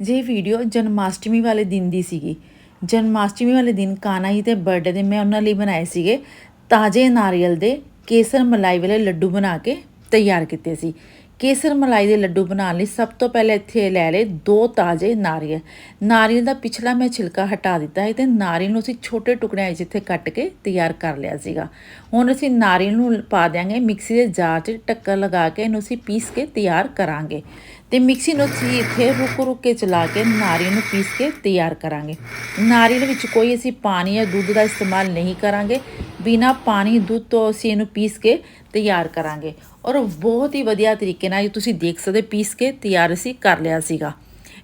ਜੇ ਵੀਡੀਓ ਜਨਮਾਸ਼ਟਮੀ ਵਾਲੇ ਦਿਨ ਦੀ ਸੀਗੀ, ਜਨਮਾਸ਼ਟਮੀ ਵਾਲੇ ਦਿਨ ਕਾਨਾ ਜੀ ਦੇ ਬਰਥਡੇ ਦੇ ਮੈਂ ਉਹਨਾਂ ਲਈ ਬਣਾਏ ਸੀਗੇ ਤਾਜ਼ੇ ਨਾਰੀਅਲ ਦੇ ਕੇਸਰ ਮਲਾਈ ਵਾਲੇ ਲੱਡੂ ਬਣਾ ਕੇ ਤਿਆਰ ਕੀਤੇ ਸੀ। ਕੇਸਰ ਮਲਾਈ ਦੇ ਲੱਡੂ ਬਣਾਉਣ ਲਈ ਸਭ ਤੋਂ ਪਹਿਲੇ ਇੱਥੇ ਲੈ ਲਏ ਦੋ ਤਾਜ਼ੇ ਨਾਰੀਅਲ। ਨਾਰੀਅਲ ਦਾ ਪਿਛਲਾ ਮੈਂ ਛਿਲਕਾ ਹਟਾ ਦਿੱਤਾ ਹੈ ਤੇ ਨਾਰੀਅਲ ਨੂੰ ਅਸੀਂ ਛੋਟੇ ਟੁਕੜਿਆਂ ਵਿੱਚ ਇੱਥੇ ਕੱਟ ਕੇ ਤਿਆਰ ਕਰ ਲਿਆ ਸੀਗਾ। ਹੁਣ ਅਸੀਂ ਨਾਰੀਅਲ ਨੂੰ ਪਾ ਦਿਆਂਗੇ, ਮਿਕਸੀ ਦੇ ਜਾਰ 'ਚ ਟੱਕਰ ਲਗਾ ਕੇ ਇਹਨੂੰ ਅਸੀਂ ਪੀਸ ਕੇ ਤਿਆਰ ਕਰਾਂਗੇ। ਤੇ ਮਿਕਸੀ ਨੂੰ ਅਸੀਂ ਇੱਥੇ ਰੁਕ ਰੁਕ ਕੇ ਚਲਾ ਕੇ ਨਾਰੀਅਲ ਨੂੰ ਪੀਸ ਕੇ ਤਿਆਰ ਕਰਾਂਗੇ। ਨਾਰੀਅਲ ਵਿੱਚ ਕੋਈ ਅਸੀਂ ਪਾਣੀ ਜਾਂ ਦੁੱਧ ਦਾ ਇਸਤੇਮਾਲ ਨਹੀਂ ਕਰਾਂਗੇ। ਬਿਨਾ ਪਾਣੀ, ਦੁੱਧ ਤੋਂ ਅਸੀਂ ਇਹਨੂੰ ਪੀਸ ਕੇ ਤਿਆਰ ਕਰਾਂਗੇ। ਔਰ ਬਹੁਤ ਹੀ ਵਧੀਆ ਤਰੀਕੇ ਨਾਲ ਤੁਸੀਂ ਦੇਖ ਸਕਦੇ, ਪੀਸ ਕੇ ਤਿਆਰ ਅਸੀਂ ਕਰ ਲਿਆ ਸੀਗਾ।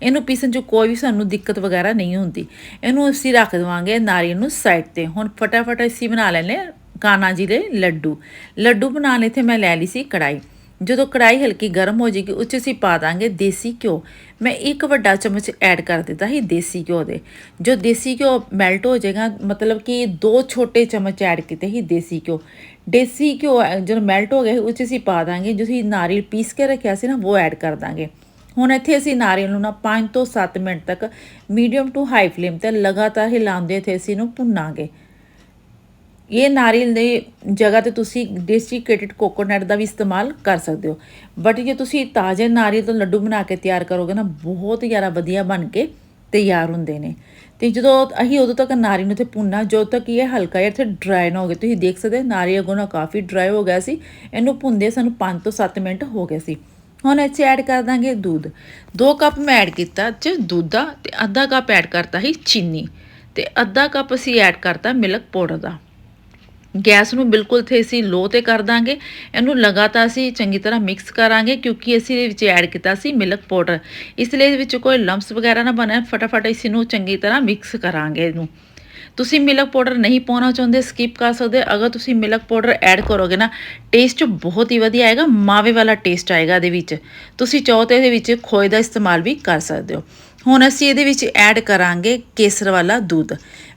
ਇਹਨੂੰ ਪੀਸਣ 'ਚ ਕੋਈ ਵੀ ਸਾਨੂੰ ਦਿੱਕਤ ਵਗੈਰਾ ਨਹੀਂ ਹੁੰਦੀ। ਇਹਨੂੰ ਅਸੀਂ ਰੱਖ ਦੇਵਾਂਗੇ ਨਾਰੀਅਲ ਨੂੰ ਸਾਈਡ ਤੇ। ਹੁਣ ਫਟਾਫਟ ਅਸੀਂ ਬਣਾ ਲੈਣੇ ਕਾਨਾ ਜੀ ਦੇ ਲੱਡੂ। ਲੱਡੂ ਬਣਾਉਣ ਲਈ ਇੱਥੇ ਮੈਂ ਲੈ ਲਈ ਸੀ ਕੜਾਈ ਜਦੋਂ ਕੜਾਈ ਹਲਕੀ ਗਰਮ ਹੋ ਜਾਏਗੀ ਉੱਚ ਅਸੀਂ ਪਾ ਦਾਂਗੇ ਦੇਸੀ ਘਿਓ। ਮੈਂ ਇੱਕ ਵੱਡਾ ਚਮਚ ਐਡ ਕਰ ਦਿੱਤਾ ਸੀ ਦੇਸੀ ਘਿਓ ਦੇ। ਜੋ ਦੇਸੀ ਘਿਓ ਮੈਲਟ ਹੋ ਜਾਏਗਾ, ਮਤਲਬ ਕਿ ਦੋ ਛੋਟੇ ਚਮਚ ਐਡ ਕੀਤੇ ਸੀ ਦੇਸੀ ਘਿਓ। ਦੇਸੀ ਘਿਓ ਜਦੋਂ ਮੈਲਟ ਹੋ ਗਿਆ ਉੱਚ ਅਸੀਂ ਪਾ ਦਾਂਗੇ, ਜੋ ਅਸੀਂ ਨਾਰੀਅਲ ਪੀਸ ਕੇ ਰੱਖਿਆ ਸੀ ਨਾ, ਉਹ ਐਡ ਕਰ ਦਾਂਗੇ। ਹੁਣ ਇੱਥੇ ਅਸੀਂ ਨਾਰੀਅਲ ਨੂੰ ਨਾ 5 ਤੋਂ 7 ਮਿੰਟ ਤੱਕ ਮੀਡੀਅਮ ਟੂ ਹਾਈ ਫਲੇਮ ਤੇ ਲਗਾਤਾਰ ਹਿਲਾਉਂਦੇ ਇੱਥੇ ਅਸੀਂ ਇਹਨੂੰ ਭੁੰਨਾਂਗੇ। ਇਹ ਨਾਰੀਅਲ ਦੇ ਜਗ੍ਹਾ ਤੇ ਤੁਸੀਂ ਡੈਸਟੀਕੇਟਡ ਕੋਕੋਨਟ ਦਾ ਵੀ ਇਸਤੇਮਾਲ ਕਰ ਸਕਦੇ ਹੋ। ਬਟ ਜੇ ਤੁਸੀਂ ਤਾਜ਼ੇ ਨਾਰੀਅਲ ਤੋਂ ਲੱਡੂ ਬਣਾ ਕੇ ਤਿਆਰ ਕਰੋਗੇ ਨਾ, ਬਹੁਤ ਜ਼ਿਆਦਾ ਵਧੀਆ ਬਣ ਕੇ ਤਿਆਰ ਹੁੰਦੇ ਨੇ। ਤੇ ਜਦੋਂ ਅਸੀਂ ਉਦੋਂ ਤੱਕ ਨਾਰੀ ਨੂੰ ਤੇ ਭੁੰਨਾ ਜਦੋਂ ਤੱਕ ਇਹ ਹਲਕਾ ਜਿਹਾ ਇੱਥੇ ਡਰਾਈ ਨਾ ਹੋ ਗਿਆ, ਤੁਸੀਂ ਦੇਖ ਸਕਦੇ ਨਾਰੀ ਨਾਰੀਅਲ ਨਾ ਕਾਫੀ ਡਰਾਈ ਹੋ ਗਿਆ ਸੀ, ਇਹਨੂੰ ਭੁੰਦੇ ਸਾਨੂੰ 5 ਤੋਂ 7 ਮਿੰਟ ਹੋ ਗਏ ਸੀ। ਹੁਣ ਇੱਥੇ ਐਡ ਕਰ ਦਾਂਗੇ ਦੁੱਧ। 2 ਕੱਪ ਮੈਂ ਐਡ ਕੀਤਾ ਚ ਦੁੱਧ ਦਾ ਤੇ ਅੱਧਾ ਕੱਪ ਐਡ ਕਰਤਾ ਸੀ ਚੀਨੀ। ਤੇ ਅੱਧਾ ਕੱਪ ਅਸੀਂ ਐਡ ਕਰਤਾ ਮਿਲਕ ਪਾਊਡਰ ਦਾ। ਗੈਸ ਨੂੰ ਬਿਲਕੁਲ ਥੇ ਅਸੀਂ ਲੋ ਤੇ ਕਰ ਦਾਂਗੇ। ਇਹਨੂੰ ਲਗਾਤਾਰ ਅਸੀਂ ਚੰਗੀ ਤਰ੍ਹਾਂ ਮਿਕਸ ਕਰਾਂਗੇ ਕਿਉਂਕਿ ਅਸੀਂ ਇਹਦੇ ਵਿੱਚ ਐਡ ਕੀਤਾ ਸੀ ਮਿਲਕ ਪਾਊਡਰ ਇਸ ਲਈ ਇਹਦੇ ਵਿੱਚ ਕੋਈ ਲੰਪਸ ਵਗੈਰਾ ਨਾ ਬਣੇ ਫਟਾਫਟ ਇਸ ਨੂੰ ਚੰਗੀ ਤਰ੍ਹਾਂ ਮਿਕਸ ਕਰਾਂਗੇ ਇਹਨੂੰ। ਤੁਸੀਂ ਮਿਲਕ ਪਾਊਡਰ ਨਹੀਂ ਪਾਉਣਾ ਚਾਹੁੰਦੇ ਸਕਿਪ ਕਰ ਸਕਦੇ ਅਗਰ ਤੁਸੀਂ ਮਿਲਕ ਪਾਊਡਰ ਐਡ ਕਰੋਗੇ ਨਾ ਟੇਸਟ ਬਹੁਤ ਹੀ ਵਧੀਆ ਆਏਗਾ, ਮਾਵੇ ਵਾਲਾ ਟੇਸਟ ਆਏਗਾ ਇਹਦੇ ਵਿੱਚ। ਤੁਸੀਂ ਚਾਹੋ ਤੇ ਇਹਦੇ ਵਿੱਚ ਖੋਏ ਦਾ ਇਸਤੇਮਾਲ ਵੀ ਕਰ ਸਕਦੇ ਹੋ। ਹੁਣ ਅਸੀਂ ਇਹਦੇ ਵਿੱਚ ਐਡ ਕਰਾਂਗੇ ਕੇਸਰ ਵਾਲਾ ਦੁੱਧ।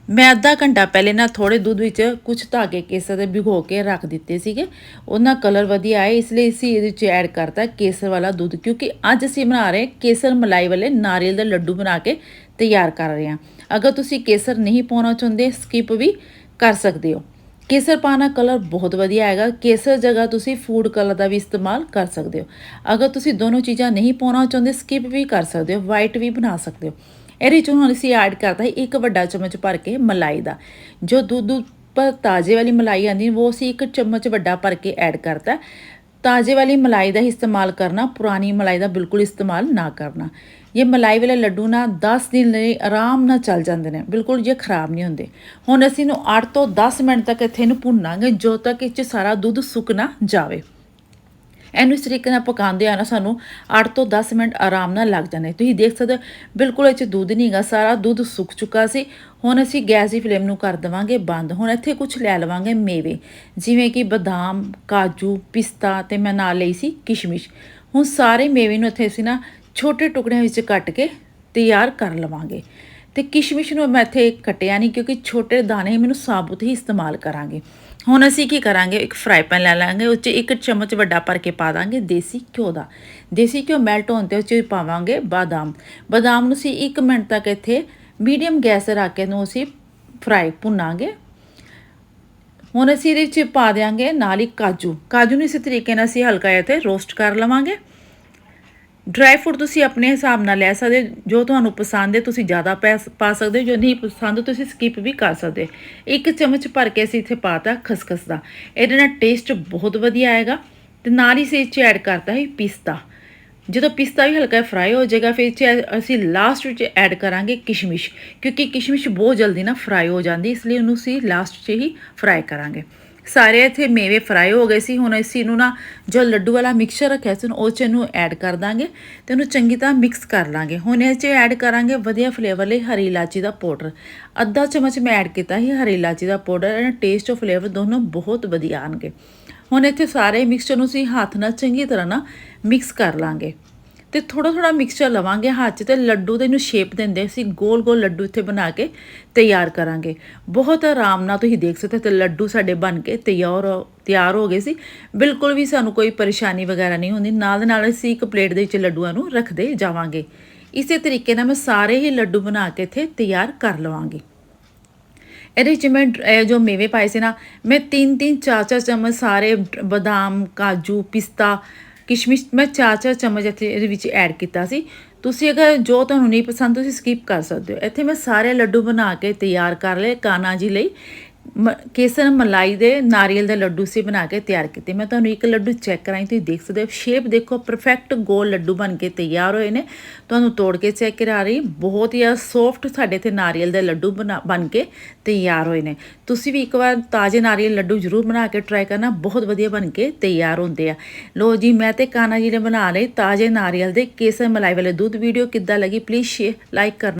ਮੈਂ ਅੱਧਾ ਘੰਟਾ ਪਹਿਲੇ ਨਾ ਥੋੜੇ ਦੁੱਧ ਵਿੱਚ ਕੁਝ ਧਾਗੇ ਕੇਸਰ ਦੇ ਭਿਗੋ ਕੇ ਰੱਖ ਦਿੱਤੇ ਸੀਗੇ। ਉਹਨਾਂ ਕਲਰ ਵਧੀਆ ਆਏ, ਇਸ ਲਈ ਅਸੀਂ ਇਹਦੇ ਵਿੱਚ ਐਡ ਕਰਤਾ ਕੇਸਰ ਵਾਲਾ ਦੁੱਧ, ਕਿਉਂਕਿ ਅੱਜ ਅਸੀਂ ਬਣਾ ਰਹੇ ਕੇਸਰ ਮਲਾਈ ਵਾਲੇ ਨਾਰੀਅਲ ਦੇ ਲੱਡੂ ਬਣਾ ਕੇ ਤਿਆਰ ਕਰ ਰਹੇ ਹਾਂ। ਅਗਰ ਤੁਸੀਂ ਕੇਸਰ ਨਹੀਂ ਪਾਉਣਾ ਚਾਹੁੰਦੇ ਸਕਿਪ ਵੀ ਕਰ ਸਕਦੇ ਹੋ। ਕੇਸਰ ਪਾਣਾ ਕਲਰ ਬਹੁਤ ਵਧੀਆ ਆਏਗਾ। ਕੇਸਰ ਜਗ੍ਹਾ ਤੁਸੀਂ ਫੂਡ ਕਲਰ ਦਾ ਵੀ ਇਸਤੇਮਾਲ ਕਰ ਸਕਦੇ ਹੋ। ਅਗਰ ਤੁਸੀਂ ਦੋਨੋਂ ਚੀਜ਼ਾਂ ਨਹੀਂ ਪਾਉਣਾ ਚਾਹੁੰਦੇ ਸਕਿਪ ਵੀ ਕਰ ਸਕਦੇ ਹੋ ਵਾਈਟ ਵੀ ਬਣਾ ਸਕਦੇ ਹੋ। ਇਹਦੇ ਚ ਹੁਣ ਅਸੀਂ ਐਡ ਕਰਤਾ ਹੈ ਇੱਕ ਵੱਡਾ ਚਮਚ ਭਰ ਕੇ ਮਲਾਈ ਦਾ। ਜੋ ਦੁੱਧ ਉੱਪਰ ਤਾਜ਼ੇ ਵਾਲੀ ਮਲਾਈ ਆਂਦੀ ਉਹ ਅਸੀਂ ਇੱਕ ਚਮਚ ਵੱਡਾ ਭਰ ਕੇ ਐਡ ਕਰਤਾ। ਤਾਜ਼ੇ ਵਾਲੀ ਮਲਾਈ ਦਾ ਹੀ ਇਸਤੇਮਾਲ ਕਰਨਾ, ਪੁਰਾਣੀ ਮਲਾਈ ਦਾ ਬਿਲਕੁਲ ਇਸਤੇਮਾਲ ਨਾ ਕਰਨਾ। ਇਹ ਮਲਾਈ ਵਾਲੇ ਲੱਡੂ ਨਾ 10 ਦਿਨ ਲਈ ਆਰਾਮ ਨਾਲ ਚੱਲ ਜਾਂਦੇ ਨੇ, ਬਿਲਕੁਲ ਜੇ ਖਰਾਬ ਨਹੀਂ ਹੁੰਦੇ। ਹੁਣ ਅਸੀਂ ਇਹਨੂੰ 8 ਤੋਂ 10 ਮਿੰਟ ਤੱਕ ਇੱਥੇ ਇਹਨੂੰ ਭੁੰਨਾਂਗੇ ਜੋ ਤੱਕ ਇਹ 'ਚ ਸਾਰਾ ਦੁੱਧ ਸੁੱਕ ਨਾ ਜਾਵੇ। ਇਹਨੂੰ ਇਸ ਤਰੀਕੇ ਨਾਲ ਪਕਾਉਂਦੇ ਆ ਨਾ ਸਾਨੂੰ 8 ਤੋਂ 10 ਮਿੰਟ ਆਰਾਮ ਨਾਲ ਲੱਗ ਜਾਂਦੇ। ਤੁਸੀਂ ਦੇਖ ਸਕਦੇ ਹੋ, ਬਿਲਕੁਲ ਇਹ 'ਚ ਦੁੱਧ ਨਹੀਂਗਾ ਸਾਰਾ ਦੁੱਧ ਸੁੱਕ ਚੁੱਕਾ ਸੀ। ਹੁਣ ਅਸੀਂ ਗੈਸ ਦੀ ਫਲੇਮ ਨੂੰ ਕਰ ਦੇਵਾਂਗੇ ਬੰਦ। ਹੁਣ ਇੱਥੇ ਕੁਝ ਲੈ ਲਵਾਂਗੇ ਮੇਵੇ, ਜਿਵੇਂ ਕਿ ਬਦਾਮ, ਕਾਜੂ, ਪਿਸਤਾ ਤੇ ਮੈਂ ਨਾਲ ਲਈ ਸੀ ਕਿਸ਼ਮਿਸ਼। ਹੁਣ ਸਾਰੇ ਮੇਵੇ ਨੂੰ ਇੱਥੇ ਅਸੀਂ ਨਾ ਛੋਟੇ ਟੁਕੜਿਆਂ ਵਿੱਚ ਕੱਟ ਕੇ ਤਿਆਰ ਕਰ ਲਵਾਂਗੇ। ਤੇ ਕਿਸ਼ਮਿਸ਼ ਨੂੰ ਮੈਂ ਇੱਥੇ ਕੱਟਿਆ ਨਹੀਂ ਕਿਉਂਕਿ ਛੋਟੇ ਦਾਣੇ ਮੈਨੂੰ ਸਾਬੁਤ ਹੀ ਇਸਤੇਮਾਲ ਕਰਾਂਗੇ। ਹੁਣ ਅਸੀਂ ਕੀ ਕਰਾਂਗੇ? ਇੱਕ ਫਰਾਈ ਪੈਨ ਲੈ ਲਾਂਗੇ ਉਹ 'ਚ ਇੱਕ ਚਮਚ ਵੱਡਾ ਭਰ ਕੇ ਪਾ ਦਾਂਗੇ ਦੇਸੀ ਘਿਓ ਦਾ। ਦੇਸੀ ਘਿਓ ਮੈਲਟ ਹੋਣ ਤੇ ਉਹ 'ਚ ਪਾਵਾਂਗੇ ਬਾਦਾਮ। ਬਾਦਾਮ ਨੂੰ ਅਸੀਂ 1 ਮਿੰਟ ਤੱਕ ਇੱਥੇ ਮੀਡੀਅਮ ਗੈਸ ਰੱਖ ਕੇ ਨੂੰ ਅਸੀਂ ਫਰਾਈ ਭੁੰਨਾਂਗੇ। ਹੁਣ ਅਸੀਂ ਇਹਦੇ 'ਚ ਪਾ ਦਿਆਂਗੇ ਨਾਲ ਹੀ ਕਾਜੂ। ਕਾਜੂ ਨੂੰ ਇਸੇ ਤਰੀਕੇ ਨਾਲ ਅਸੀਂ ਹਲਕਾ ਜਿਹਾ ਤੇ ਰੋਸਟ ਕਰ ਲਵਾਂਗੇ। ਡਰਾਈ ਫਰੂਟ ਤੁਸੀਂ ਆਪਣੇ ਹਿਸਾਬ ਨਾਲ ਲੈ ਸਕਦੇ ਹੋ। ਜੋ ਤੁਹਾਨੂੰ ਪਸੰਦ ਹੈ, ਤੁਸੀਂ ਜ਼ਿਆਦਾ ਪੈ- ਪਾ ਸਕਦੇ ਹੋ, ਜੋ ਨਹੀਂ ਪਸੰਦ, ਤੁਸੀਂ ਸਕਿਪ ਵੀ ਕਰ ਸਕਦੇ ਇੱਕ ਚਮਚ ਭਰ ਕੇ ਅਸੀਂ ਇੱਥੇ ਪਾਤਾ ਖਸਖਸ ਦਾ। ਇਹਦੇ ਨਾਲ ਟੇਸਟ ਬਹੁਤ ਵਧੀਆ ਆਏਗਾ ਤੇ ਨਾਲ ਹੀ ਅਸੀਂ ਇਹ 'ਚ ਐਡ ਕਰਤਾ ਹੈ ਪਿਸਤਾ। ਜਦੋਂ ਪਿਸਤਾ ਵੀ ਹਲਕਾ ਫਰਾਈ ਹੋ ਜਾਏਗਾ, ਫਿਰ ਇਹ 'ਚ ਅਸੀਂ ਲਾਸਟ ਵਿੱਚ ਐਡ ਕਰਾਂਗੇ ਕਿਸ਼ਮਿਸ਼। ਕਿਉਂਕਿ ਕਿਸ਼ਮਿਸ਼ ਬਹੁਤ ਜਲਦੀ ਨਾ ਫਰਾਈ ਹੋ ਜਾਂਦੀ, ਇਸ ਲਈ ਉਹਨੂੰ ਅਸੀਂ ਲਾਸਟ 'ਚ ਹੀ ਫਰਾਈ ਕਰਾਂਗੇ। ਸਾਰੇ ਇੱਥੇ ਮੇਵੇ ਫਰਾਈ ਹੋ ਗਏ ਸੀ। ਹੁਣ ਅਸੀਂ ਇਹਨੂੰ ਨਾ ਜੋ ਲੱਡੂ ਵਾਲਾ ਮਿਕਸਚਰ ਰੱਖਿਆ ਸੀ ਉਹ ਚ ਇਹਨੂੰ ਐਡ ਕਰ ਦਾਂਗੇ ਤੇ ਇਹਨੂੰ ਚੰਗੀ ਤਰ੍ਹਾਂ ਮਿਕਸ ਕਰ ਲਾਂਗੇ। ਹੁਣ ਇਹ ਚ ਐਡ ਕਰਾਂਗੇ ਵਧੀਆ ਫਲੇਵਰ ਲਈ ਹਰੀ ਇਲਾਚੀ ਦਾ ਪਾਊਡਰ ਅੱਧਾ ਚਮਚ ਮੈਂ ਐਡ ਕੀਤਾ ਸੀ ਹਰੀ ਇਲਾਚੀ ਦਾ ਪਾਊਡਰ ਇਹਨਾਂ ਟੇਸਟ ਔਰ ਫਲੇਵਰ ਦੋਨੋਂ ਬਹੁਤ ਵਧੀਆ ਆਣਗੇ ਹੁਣ ਇੱਥੇ ਸਾਰੇ ਮਿਕਸਚਰ ਨੂੰ ਅਸੀਂ ਹੱਥ ਨਾਲ ਚੰਗੀ ਤਰ੍ਹਾਂ ਨਾ ਮਿਕਸ ਕਰ ਲਾਂਗੇ। ਤੇ ਥੋੜਾ ਥੋੜਾ ਮਿਕਸਚਰ ਲਵਾਂਗੇ ਹੱਥ 'ਚ ਤੇ ਲੱਡੂ ਦੇ ਨੂੰ ਸ਼ੇਪ ਦਿੰਦੇ ਅਸੀਂ ਗੋਲ ਗੋਲ ਲੱਡੂ ਇੱਥੇ ਬਣਾ ਕੇ ਤਿਆਰ ਕਰਾਂਗੇ। ਬਹੁਤ ਆਰਾਮ ਨਾਲ ਤੁਸੀਂ ਦੇਖ ਸਕਦੇ ਹੋ ਤੇ ਲੱਡੂ ਸਾਡੇ ਬਣ ਕੇ ਤਿਆਰ ਤਿਆਰ ਹੋ ਗਏ ਸੀ। ਬਿਲਕੁਲ ਵੀ ਸਾਨੂੰ ਕੋਈ ਪਰੇਸ਼ਾਨੀ ਵਗੈਰਾ ਨਹੀਂ ਹੁੰਦੀ। ਨਾਲ ਦੇ ਨਾਲ ਅਸੀਂ ਇੱਕ ਪਲੇਟ ਦੇ ਵਿੱਚ ਲੱਡੂਆਂ ਨੂੰ ਰੱਖਦੇ ਜਾਵਾਂਗੇ। ਇਸੇ ਤਰੀਕੇ ਨਾਲ ਮੈਂ ਸਾਰੇ ਹੀ ਲੱਡੂ ਬਣਾ ਕੇ ਇੱਥੇ ਤਿਆਰ ਕਰ ਲਵਾਂਗੀ। ਇਹਦੇ ਵਿੱਚ ਮੈਂ ਜੋ ਮੇਵੇ ਪਾਏ ਸੀ ਨਾ, ਮੈਂ ਤਿੰਨ ਤਿੰਨ ਚਾਰ ਚਾਰ ਚਮਚ ਸਾਰੇ ਬਦਾਮ, ਕਾਜੂ, ਪਿਸਤਾ ਕਿਸ਼ਮਿਸ਼ ਮੈਂ ਚਾਰ ਚਾਰ ਚਮਚ ਇੱਥੇ ਇਹਦੇ ਵਿੱਚ ਐਡ ਕੀਤਾ ਸੀ। ਤੁਸੀਂ ਅਗਰ ਜੋ ਤੁਹਾਨੂੰ ਨਹੀਂ ਪਸੰਦ, ਤੁਸੀਂ ਸਕਿਪ ਕਰ ਸਕਦੇ ਹੋ। ਇੱਥੇ ਮੈਂ ਸਾਰੇ ਲੱਡੂ ਬਣਾ ਕੇ ਤਿਆਰ ਕਰ ਲਏ ਕਾਨਾ ਜੀ ਲਈ। ਕੇਸਰ ਮਲਾਈ ਦੇ ਨਾਰੀਅਲ ਦੇ ਲੱਡੂ ਸੀ ਬਣਾ ਕੇ ਤਿਆਰ ਕੀਤੇ। ਮੈਂ ਤੁਹਾਨੂੰ ਇੱਕ ਲੱਡੂ ਚੈੱਕ ਕਰਾਈ ਤੁਸੀਂ ਦੇਖ ਸਕਦੇ ਹੋ। ਸ਼ੇਪ ਦੇਖੋ ਪਰਫੈਕਟ ਗੋਲ ਲੱਡੂ ਬਣ ਕੇ ਤਿਆਰ ਹੋਏ ਨੇ। ਤੁਹਾਨੂੰ ਤੋੜ ਕੇ ਚੈੱਕ ਕਰਾ ਰਹੀ ਬਹੁਤ ਹੀ ਸੌਫਟ ਸਾਡੇ ਇੱਥੇ ਨਾਰੀਅਲ ਦੇ ਲੱਡੂ ਬਣਾ, ਬਣ ਕੇ ਤਿਆਰ ਹੋਏ ਨੇ। ਤੁਸੀਂ ਵੀ ਇੱਕ ਵਾਰ ਤਾਜ਼ੇ ਨਾਰੀਅਲ ਲੱਡੂ ਜ਼ਰੂਰ ਬਣਾ ਕੇ ਟਰਾਈ ਕਰਨਾ। ਬਹੁਤ ਵਧੀਆ ਬਣ ਕੇ ਤਿਆਰ ਹੁੰਦੇ ਆ। ਲੋ ਜੀ, ਮੈਂ ਤੇ ਕਾਨਾ ਜੀ ਨੇ ਬਣਾ ਲਏ ਤਾਜ਼ੇ ਨਾਰੀਅਲ ਦੇ ਕੇਸਰ ਮਲਾਈ ਵਾਲੇ ਦੁੱਧ। ਵੀਡੀਓ ਕਿੱਦਾਂ ਲੱਗੀ? ਪਲੀਜ਼ ਸ਼ੇਅਰ ਲਾਈਕ ਕਰਨਾ।